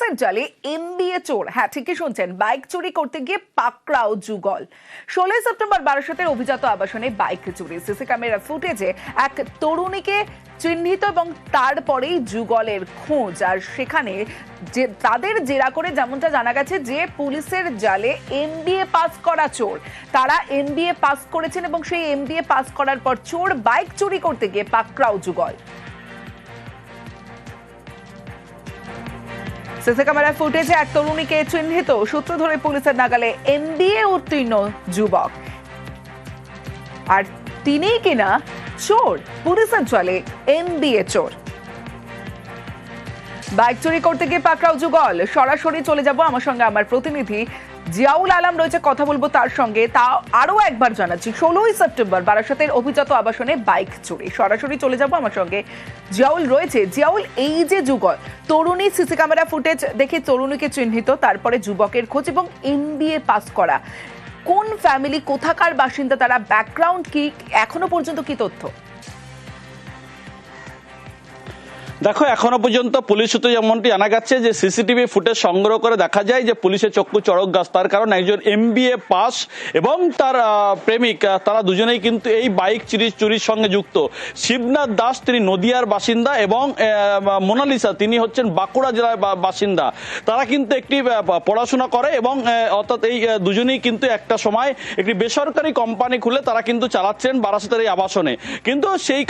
পুলিশের এমবিএ চোর। হ্যাঁ ঠিকই শুনছেন, বাইক চুরি করতে গিয়ে পাকড়াও যুগল। ষোলোই সেপ্টেম্বর বারাসতের অভিজাত আবাসনে বাইক চুরি। সিসি ক্যামেরা ফুটেজে এক তরুণীকে চিহ্নিত এবং তারপরেই যুগলের খোঁজ। আর সেখানে যে, তাদের জেরা করে যেমনটা জানা গেছে যে, পুলিশের জালে এমবিএ পাস করা চোর। তারা এমবিএ পাস করেছেন এবং সেই এমবিএ পাস করার পর চোর বাইক চুরি করতে গিয়ে পাকড়াও যুগল। সিসি ক্যামেরার ফুটেজে এক তরুণীকে চিহ্নিত সূত্র ধরে পুলিশের নাগালে এমবিএ উত্তীর্ণ যুবক। আর তিনি কিনা চোর, পুলিশের চলে এমবিএ চোর। বাইক চুরি করতে গিয়ে পাকড়াও যুগল। সরাসরি চলে যাব আমার সঙ্গে আমার প্রতিনিধি জিয়াউল আলম রয়েছে, কথা বলব তার সঙ্গে। তা আরও একবার জানাচ্ছি, ষোলোই সেপ্টেম্বর বারাসাতের অভিজাত আবাসনে বাইক চুরি। সরাসরি চলে যাব আমার সঙ্গে। জিয়াউল রয়েছে। জিয়াউল, এই যে যুগল, তরুণী সিসি ক্যামেরা ফুটেজ দেখে তরুণীকে চিহ্নিত, তারপরে যুবকের খোঁজ এবং এমবিএ পাস করা। কোন ফ্যামিলি কোথাকার বাসিন্দা, তারা ব্যাকগ্রাউন্ড কি, এখনও পর্যন্ত কি তথ্য? দেখো, এখনও পর্যন্ত পুলিশ সূত্রে যেমনটি জানা যাচ্ছে যে সিসিটিভি ফুটেজ সংগ্রহ করে দেখা যায় যে পুলিশের চক্ষু চড়ক গাছ, তার কারণ একজন এমবিএ পাস এবং তার প্রেমিক তারা দুজনেই কিন্তু এই বাইক চুরি, চুরির সঙ্গে যুক্ত। শিবনাথ দাস, তিনি নদিয়ার বাসিন্দা এবং মোনালিসা, তিনি হচ্ছেন বাঁকুড়া জেলার বাসিন্দা। তারা কিন্তু একটি পড়াশোনা করে এবং অর্থাৎ এই দুজনেই কিন্তু একটা সময় একটি বেসরকারি কোম্পানি খুলে তারা কিন্তু চালাচ্ছেন বারাসাতের এই আবাসনে। কিন্তু সেই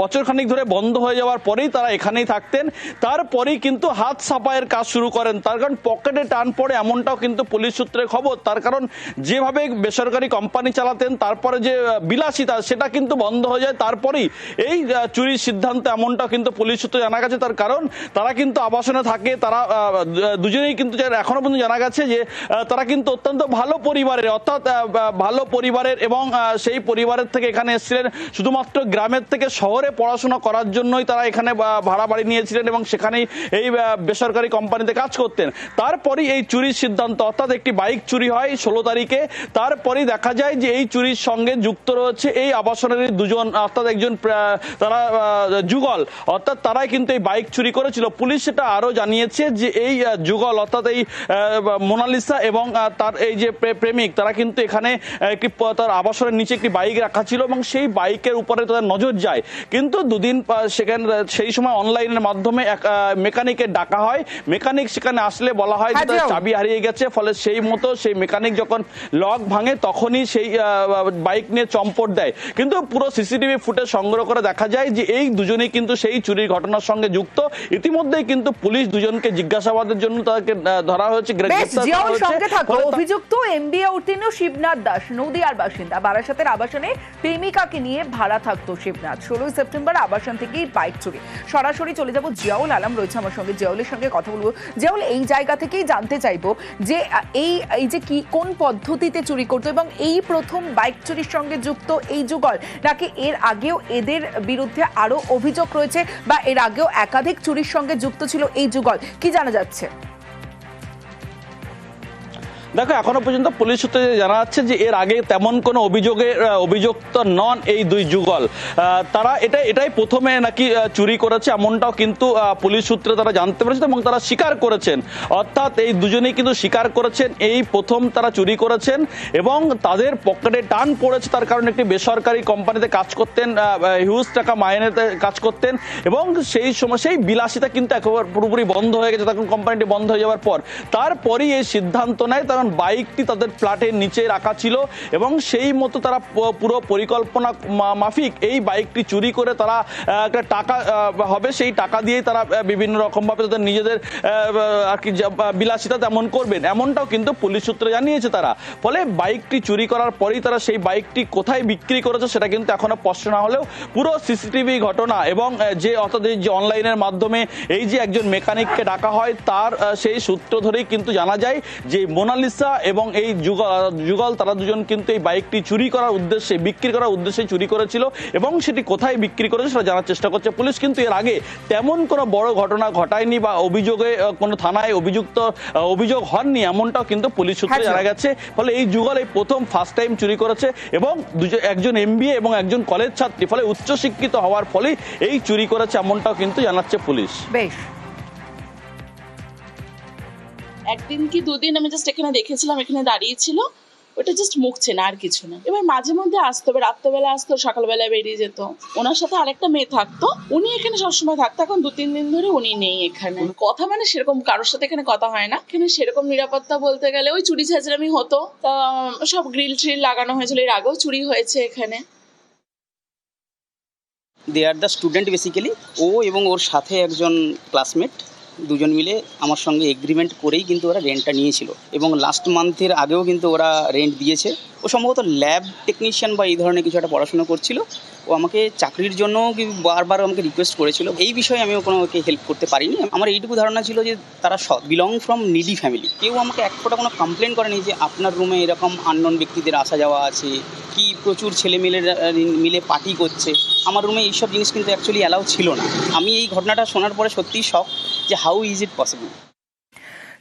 বছরখানিক ধরে বন্ধ হয়ে যাওয়ার পরেই তারা এখানেই থাকতেন। তারপরেই কিন্তু হাত সাফাইয়ের কাজ শুরু করেন। তার কারণ পকেটে টান পড়ে এমনটাও কিন্তু পুলিশ সূত্রে খবর। তার কারণ যেভাবে বেসরকারি কোম্পানি চালাতেন, তারপরে যে বিলাসিতা, সেটা কিন্তু বন্ধ হয়ে যায়। তারপরেই এই চুরির সিদ্ধান্ত এমনটাও কিন্তু পুলিশ সূত্রে জানা গেছে। তার কারণ তারা কিন্তু আবাসনে থাকে, তারা দুজনেই কিন্তু এখনও পর্যন্ত জানা গেছে যে তারা কিন্তু অত্যন্ত ভালো পরিবারের, অর্থাৎ ভালো পরিবারের এবং সেই পরিবারের থেকে এখানে এসেছিলেন। শুধুমাত্র গ্রামের থেকে শহরে পড়াশোনা করার জন্যই তারা এখানে আহ, ভাড়া বাড়ি নিয়েছিলেন এবং সেখানেই এই বেসরকারি কোম্পানিতে কাজ করতেন। তারপরই এই চুরির সিদ্ধান্ত অর্থাৎ একটি বাইক চুরি হয় ষোলো তারিখে। তারপরেই দেখা যায় যে এই চুরির সঙ্গে যুক্ত রয়েছে এই আবাসনের দুজন অর্থাৎ একজন তারা যুগল। অর্থাৎ তারাই কিন্তু এই বাইক চুরি করেছিল। পুলিশ সেটা আরও জানিয়েছে যে এই যুগল অর্থাৎ এই মোনালিসা এবং তার এই যে প্রেমিক তারা কিন্তু এখানে একটি তার আবাসনের নিচে একটি বাইক রাখা ছিল এবং সেই বাইকের উপরে তাদের নজর যায়। কিন্তু দুদিন সেখানে সেই সময় অনলাইনের মাধ্যমে এক মেকানিকে ডাকা হয়। মেকানিক সেখানে আসলে বলা হয় যে তার চাবি হারিয়ে গেছে ফলে সেই মতো সেই মেকানিক যখন লক ভাঙে তখনই সেই বাইক নিয়ে চম্পট দেয়। কিন্তু পুরো সিসিটিভি ফুটেজ সংগ্রহ করে দেখা যায় যে এই দুজনেই কিন্তু সেই চুরির ঘটনার সঙ্গে যুক্ত। ইতিমধ্যেই কিন্তু পুলিশ দুজনকে জিজ্ঞাসাবাদের জন্য আহ, ধরা হয়েছে অভিযুক্ত এমবিএ উত্তীর্ণ শিবনাথ দাস নদিয়ার বাসিন্দা। বারাসাতের আবাসনে প্রেমিকাকে নিয়ে ভাড়া থাকতো শিবনাথ। ষোলোই সেপ্টেম্বর আবাসন থেকেই বাইক চুরি। সরাসরি চলে যাব। জিয়াউল আলম রয়েছে আমার সঙ্গে। জিয়াউলের সঙ্গে কথা বলব। জিয়াউল, এই জায়গা থেকেই জানতে চাইব যে এই এই যে কি, কোন পদ্ধতিতে চুরি করতো এবং এই প্রথম বাইক চুরির সঙ্গে যুক্ত এই যুগল, নাকি এর আগেও এদের বিরুদ্ধে আরও অভিযোগ রয়েছে বা এর আগেও একাধিক চুরির সঙ্গে যুক্ত ছিল এই যুগল? কি জানা যাচ্ছে? দেখো, এখনও পর্যন্ত পুলিশ সূত্রে জানা যাচ্ছে যে এর আগে তেমন কোনো অভিযোগে অভিযুক্ত নন এই দুই যুগল। তারা এটা, এটাই প্রথমে নাকি চুরি করেছে, এমনটাও কিন্তু পুলিশ সূত্রে তারা জানতে পেরেছে এবং তারা স্বীকার করেছেন। অর্থাৎ এই দুজনেই কিন্তু স্বীকার করেছেন, এই প্রথম তারা চুরি করেছেন এবং তাদের পকেটে টান পড়েছে, তার কারণে একটি বেসরকারি কোম্পানিতে কাজ করতেন হিউজ টাকা মাইনেতে কাজ করতেন এবং সেই সময়, সেই বিলাসিতা কিন্তু একেবারে পুরোপুরি বন্ধ হয়ে গেছে। তখন কোম্পানিটি বন্ধ হয়ে যাওয়ার পর, তারপরই এই সিদ্ধান্ত নেয় কারণ বাইকটি তাদের ফ্ল্যাটের নিচে রাখা ছিল এবং সেই মতো তারা পুরো পরিকল্পনা মাফিক এই বাইকটি চুরি করে তারা একটা টাকা হবে সেই টাকা দিয়েই তারা বিভিন্ন রকমভাবে তাদের নিজেদের আর কি বিলাসিতা তেমন করবেন। এমনটাও কিন্তু পুলিশ সূত্রে জানিয়েছে তারা। ফলে বাইকটি চুরি করার পরেই তারা সেই বাইকটি কোথায় বিক্রি করেছে সেটা কিন্তু এখনও স্পষ্ট না হলেও পুরো সিসিটিভি ঘটনা এবং যে অর্থাৎ যে অনলাইনের মাধ্যমে এই যে একজন মেকানিককে ডাকা হয় তার সেই সূত্র ধরেই কিন্তু জানা যায় যে মোনালিসা এবং এই যুগল তারা দুজন কিন্তু এই বাইকটি চুরি করার উদ্দেশ্যে বিক্রি করার উদ্দেশ্যে চুরি করেছিল এবং সেটি কোথায় বিক্রি করেছে সেটা জানার চেষ্টা করছে পুলিশ। কিন্তু এর আগে তেমন কোনো বড় ঘটনা ঘটায়নি বা অভিযোগে কোনো থানায় অভিযুক্ত অভিযোগ হননি এমনটাও কিন্তু পুলিশ সূত্রে হ্যাঁ, জানা গেছে। ফলে এই যুগল এই প্রথম ফার্স্ট টাইম চুরি করেছে এবং দুজন একজন এমবিএ এবং একজন কলেজ ছাত্রী ফলে উচ্চশিক্ষিত হওয়ার ফলে এই চুরি করেছে এমনটাও কিন্তু জানাচ্ছে পুলিশ। বেশ। একদিন কি দুদিন আমি জাস্ট এখানে দেখেছিলাম, এখানে দাঁড়িয়ে ছিল, ওটা জাস্ট মুখছে না আর কিছু না। এবার মাঝে মধ্যে আসতো, এবার রাত্রেবেলা আসতো, সকালবেলায় বেরিয়ে যেত। ওনার সাথে আরেকটা মেয়ে থাকতো, উনি এখানে সবসময় থাকতো, এখন দু তিন দিন ধরে উনি নেই এখানে। কথা মানে সেরকম, কারোর সাথে এখানে কথা হয় না। এখানে সেরকম নিরাপত্তা বলতে গেলে ওই চুরি ছেঁচড়ামি হতো। তা সব গ্রিল ট্রিল লাগানো হয়েছিল, এর আগেও চুরি হয়েছে এখানে। They are the student basically ও এবং ওর সাথে একজন ক্লাসমেট দুজন মিলে আমার সঙ্গে এগ্রিমেন্ট করেই কিন্তু ওরা রেন্টটা নিয়েছিল। এবং লাস্ট মান্থের আগেও কিন্তু ওরা রেন্ট দিয়েছে। ও সম্ভবত ল্যাব টেকনিশিয়ান বা এই ধরনের কিছু একটা পড়াশোনা করছিল। ও আমাকে চাকরির জন্য বারবার আমাকে রিকোয়েস্ট করেছিল। এই বিষয়ে আমিও কোনো ওকে হেল্প করতে পারিনি। আমার এইটুকু ধারণা ছিল যে তারা বিলং ফ্রম নিডি ফ্যামিলি কেউ আমাকে এক ফোঁটা কোনো কমপ্লেন করেনি যে আপনার রুমে এরকম আননোন ব্যক্তিদের আসা যাওয়া আছে। কি প্রচুর ছেলে মিলে মিলে পার্টি করছে। আমার রুমে এইসব জিনিস কিন্তু অ্যাকচুয়ালি অ্যালাউ ছিল না। আমি এই ঘটনাটা শোনার পরে সত্যিই শখ যে হাউ ইজ ইট পসিবল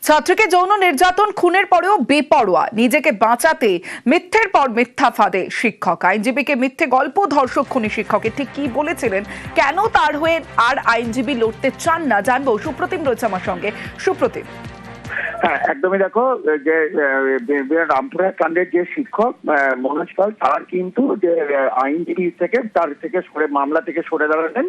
ছাত্রীকে যৌন নির্যাতন, খুনের পরেও বেপরোয়া, নিজেকে বাঁচাতে মিথ্যের পর মিথ্যা ফাঁদে শিক্ষক। আইনজীবীকে মিথ্যে গল্প ধর্ষক, খুনি শিক্ষকের ঠিক কি বলেছিলেন? কেন তার হয়ে আর আইনজীবী লড়তে চান না? জানব। সুপ্রতিম রয়েছে আমার সঙ্গে। সুপ্রতিম। হ্যাঁ একদমই দেখো যে রামপুরহাট কাণ্ডের যে শিক্ষক মনোজ পাল, তার কিন্তু যে আইনজীবী থেকে, তার থেকে সরে, মামলা থেকে সরে দাঁড়ালেন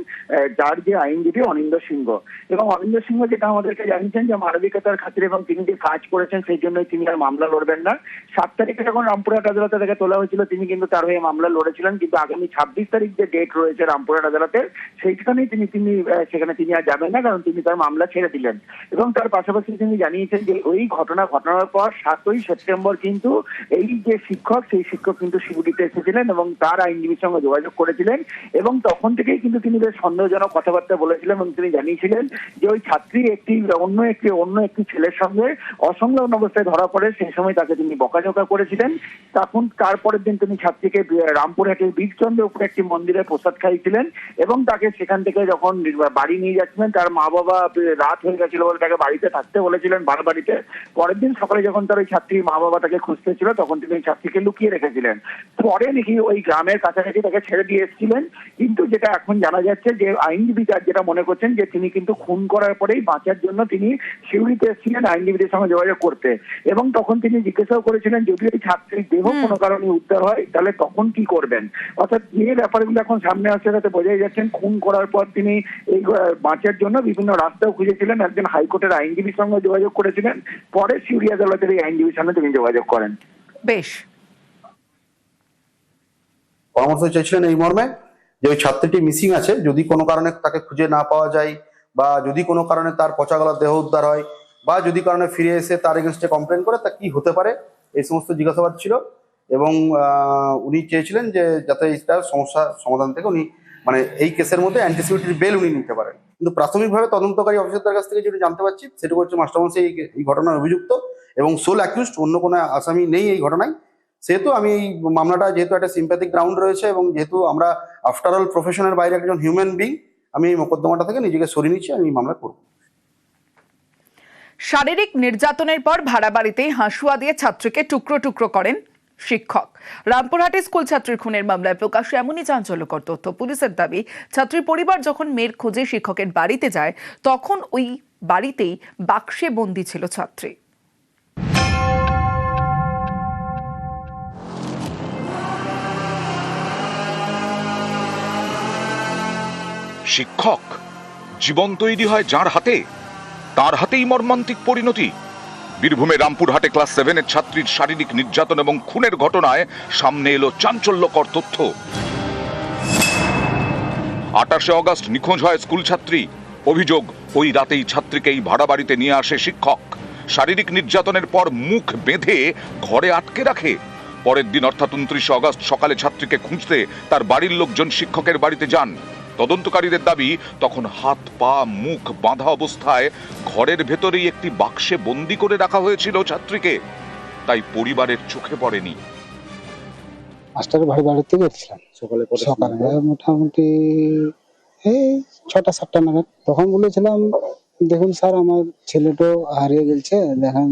যার যে আইনজীবী অনিন্দ সিংহ। এবং অনিন্দ সিংহ যেটা আমাদেরকে জানিয়েছেন যে মানবিকতার খাতিরে এবং তিনি যে কাজ করেছেন, সেই জন্যই তিনি আর মামলা লড়বেন না। সাত তারিখে যখন রামপুরহাট আদালতে থেকে তোলা হয়েছিল, তিনি কিন্তু তার হয়ে মামলা লড়েছিলেন, কিন্তু আগামী ছাব্বিশ তারিখ যে ডেট রয়েছে রামপুরহাট আদালতের সেইখানেই তিনি তিনি সেখানে তিনি আর যাবেন না, কারণ তিনি তার মামলা ছেড়ে দিলেন। এবং তার পাশাপাশি তিনি জানিয়েছেন যে ওই ঘটনা ঘটনার পর সাতই সেপ্টেম্বর কিন্তু এই যে শিক্ষক, সেই শিক্ষক কিন্তু শিবিরিতে এসেছিলেন এবং তার আইনজীবীর সঙ্গে যোগাযোগ করেছিলেন এবং তখন থেকেই কিন্তু তিনি বেশ সন্দেহজনক কথাবার্তা বলেছিলেন এবং তিনি জানিয়েছিলেন যে ওই ছাত্রী একটি, অন্য একটি অন্য একটি ছেলের সঙ্গে অসংলগ্ন অবস্থায় ধরা পড়ে সেই সময় তাকে তিনি বকাঝকা করেছিলেন। তখন তারপরের দিন তিনি ছাত্রীকে রামপুরহাটের বীরচন্দ্র উপরে একটি মন্দিরে প্রসাদ খাইয়েছিলেন এবং তাকে সেখান থেকে যখন বাড়ি নিয়ে যাচ্ছিলেন, তার মা বাবা রাত হয়ে গেছিল বলে তাকে বাড়িতে থাকতে বলেছিলেন ভাড়া বাড়িতে পরের দিন সকালে যখন তার ওই ছাত্রীর মা বাবা তাকে খুঁজতে ছিল তখন তিনি ওই ছাত্রীকে লুকিয়ে রেখেছিলেন। পরে নাকি ওই গ্রামের কাছাকাছি তাকে ছেড়ে দিয়ে এসেছিলেন। কিন্তু যেটা এখন জানা যাচ্ছে যে আইনজীবী তার যেটা মনে করছেন যে তিনি কিন্তু খুন করার পরেই বাঁচার জন্য তিনি শিউরিতে এসেছিলেন আইনজীবীদের সঙ্গে যোগাযোগ করতে। এবং তখন তিনি জিজ্ঞাসাও করেছিলেন যদি ওই ছাত্রীর দেহ কোনো কারণে উদ্ধার হয় তাহলে তখন কি করবেন? অর্থাৎ যে ব্যাপারগুলো এখন সামনে আসছে তাতে বোঝাই যাচ্ছেন খুন করার পর তিনি এই বাঁচার জন্য বিভিন্ন রাস্তাও খুঁজেছিলেন। একজন হাইকোর্টের আইনজীবীর সঙ্গে যোগাযোগ করেছিলেন। পরে সিউরি আদালতের এই আইনজীবীর সঙ্গে তিনি যোগাযোগ করেন। বেশ। পরামর্শ চাইছিলেন এই মর্মে যে ওই ছাত্রীটি মিসিং আছে যদি কোনো কারণে তাকে খুঁজে না পাওয়া যায় বা যদি কোনো কারণে তার পচা গলার দেহ উদ্ধার হয় বা যদি কারণে ফিরে এসে তার এগেনস্টে কমপ্লেন করে তা কি হতে পারে? এই সমস্ত জিজ্ঞাসাবাদ ছিল এবং আহ, উনি চেয়েছিলেন যে যাতে এইটার সমস্যা সমাধান থেকে উনি মানে এই কেসের মধ্যে অ্যান্টিসিপেটরি বেল উনি নিতে পারেন। কিন্তু প্রাথমিকভাবে তদন্তকারী অফিসারদের কাছ থেকে যেটা জানতে পারছি, সেটুকু হচ্ছে মাস্টারমশাই এই ঘটনার অভিযুক্ত এবং সোল অ্যাকিউজড অন্য কোনো আসামি নেই এই ঘটনায়। সেহেতু আমি এই মামলাটা যেহেতু একটা সিম্প্যাথিক গ্রাউন্ড রয়েছে এবং যেহেতু আমরা আফটার অল প্রফেশনের বাইরে একজন হিউম্যান বিং আমি এই মোকদ্দমাটা থেকে নিজেকে সরিয়ে নিচ্ছি, আমি এই মামলা করব শারীরিক নির্যাতনের পর ভাড়া বাড়িতে হাঁসুয়া দিয়ে ছাত্রীকে টুকরো টুকরো করেন শিক্ষক। রামপুরহাটে স্কুল ছাত্রীর খুনের মামলায় প্রকাশ্যে এমনই চাঞ্চল্যকর তথ্য। পুলিশের দাবি, ছাত্রীর পরিবার যখন মেয়ের খোঁজে শিক্ষকের বাড়িতে যায়, তখন ওই বাড়িতেই বাক্সে বন্দি ছিল ছাত্রী। শিক্ষক জীবন তৈরি হয় যার হাতে, তার হাতেই মর্মান্তিক পরিণতি। বীরভূমে রামপুরহাটে ক্লাস সেভেনের ছাত্রীর শারীরিক নির্যাতন এবং খুনের ঘটনায় সামনে এলো চাঞ্চল্যকর তথ্য। আঠাশে অগস্ট নিখোঁজ হয় স্কুল ছাত্রী। অভিযোগ, ওই রাতেই ছাত্রীকেই ভাড়া বাড়িতে নিয়ে আসে শিক্ষক। শারীরিক নির্যাতনের পর মুখ বেঁধে ঘরে আটকে রাখে। পরের দিন অর্থাৎ উনত্রিশে অগস্ট সকালে ছাত্রীকে খুঁজতে তার বাড়ির লোকজন শিক্ষকের বাড়িতে যান। তদন্তকারীদের দাবি তখন হাত পা মুখ বাঁধা অবস্থায় ঘরের ভেতরেই একটি বাক্সে বন্দি করে রাখা হয়েছিল ছাত্রীকে। তাই পরিবারের চোখে পড়েনি। মাস্টারের বাড়ি বাড়িতে গেছিলাম সকালে সকালে মোটামুটি এই ছটা সাতটা নাগাদ। তখন বলেছিলাম দেখুন স্যার আমার ছেলেটা হারিয়ে গেছে দেখেন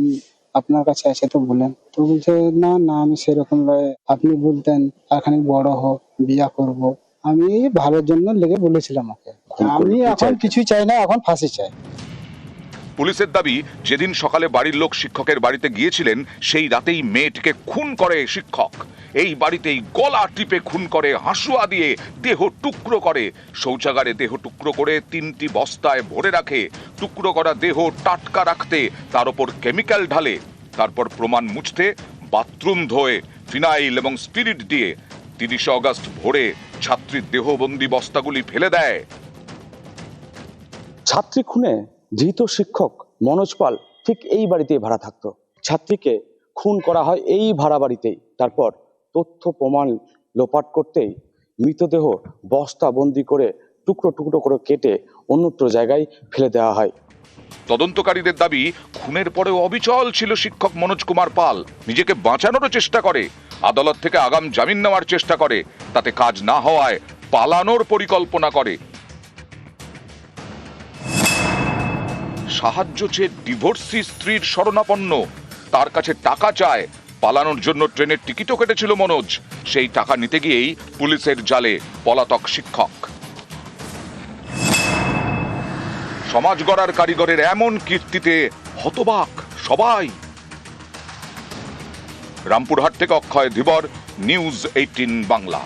আপনার কাছে আছে তো বলেন। তো বলছে না না আমি সেরকম নয় আপনি বলতেন। আর খানিক বড় হোক বিয়া করব। আমি ভালোর জন্য লেগে বলেছিলাম ওকে। আমি এখন কিছুই চাই না এখন ফাঁসি চাই। পুলিশের দাবি যেদিন সকালে বাড়ির লোক শিক্ষকের বাড়িতে গিয়েছিলেন সেই রাতেই মেয়েটিকে খুন করে শিক্ষক। এই বাড়িতেই গলা টিপে খুন করে হাসুয়া দিয়ে দেহ টুকরো করে শৌচাগারে দেহ টুকরো করে তিনটি বস্তায় ভরে রাখে টুকরো করা দেহ টাটকা রাখতে তার ওপর কেমিক্যাল ঢালে তারপর প্রমাণ মুছতে বাথরুম ধোয়ে ফিনাইল এবং স্পিরিট দিয়ে তিরিশে অগস্ট ভোরে ছাত্রীর দেহবন্দি বস্তাগুলি ফেলে দেয়। ছাত্রী খুনে ধৃত শিক্ষক মনোজ পাল ঠিক এই বাড়িতেই ভাড়া থাকতো। ছাত্রীকে খুন করা হয় এই ভাড়া বাড়িতেই। তারপর তথ্য প্রমাণ লোপাট করতেই মৃতদেহ বস্তা বন্দি করে টুকরো টুকরো করে কেটে অন্যত্র জায়গায় ফেলে দেওয়া হয়। তদন্তকারীদের দাবি খুনের পরেও অবিচল ছিল শিক্ষক মনোজ কুমার পাল। নিজেকে বাঁচানোরও চেষ্টা করে। আদালত থেকে আগাম জামিন নেওয়ার চেষ্টা করে, তাতে কাজ না হওয়ায় পালানোর পরিকল্পনা করে। সাহায্য চেয়ে ডিভোর্সি স্ত্রীর শরণাপন্ন তার কাছে টাকা চায়, পালানোর জন্য ট্রেনের টিকিটও কেটেছিল মনোজ, সেই টাকা নিতে গিয়েই পুলিশের জালে পলাতক শিক্ষক। সমাজ গড়ার কারিগরের এমন কীর্তিতে হতবাক সবাই। রামপুরহাট থেকে অক্ষয় ধীবর নিউজ এইটিন বাংলা।